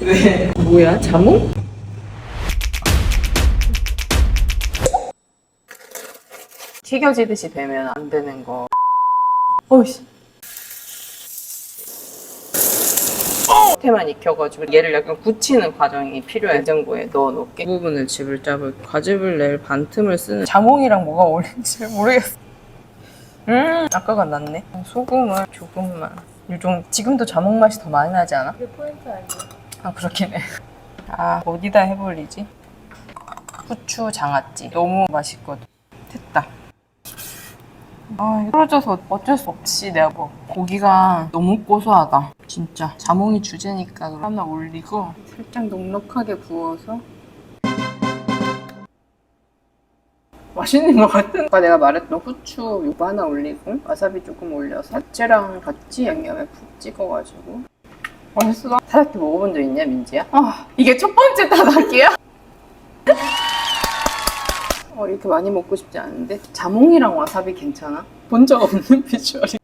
왜? 뭐야? 자몽? 튀겨지듯이 되면 안 되는 거. 어이씨. 테만 익혀가지고 얘를 약간 굳히는 과정이 필요해. 냉장고에 넣어놓게. 그 부분을 집을 짜볼 과즙을 낼 반틈을 쓰는 자몽이랑 뭐가 어울린지 모르겠어. 음, 아까가 낫네. 소금을 조금만. 요즘 지금도 자몽 맛이 더 많이 나지 않아? 그게 포인트 아니야? 아 그렇긴 해. 아 어디다 해버리지? 후추 장아찌 너무 맛있거든. 됐다. 아 이거 떨어져서 어쩔 수 없이 내가 뭐 고기가 너무 고소하다. 진짜 자몽이 주제니까 하나 올리고 살짝 넉넉하게 부어서 맛있는 것 같은. 아까 내가 말했던 후추 요거 하나 올리고 와사비 조금 올려서 야채랑 같이 양념에 푹 찍어가지고 맛있어. 타다키 먹어본 적 있냐, 민지야? 아, 이게 첫 번째 타다키야? 어, 이렇게 많이 먹고 싶지 않은데. 자몽이랑 와사비 괜찮아? 본 적 없는 비주얼이.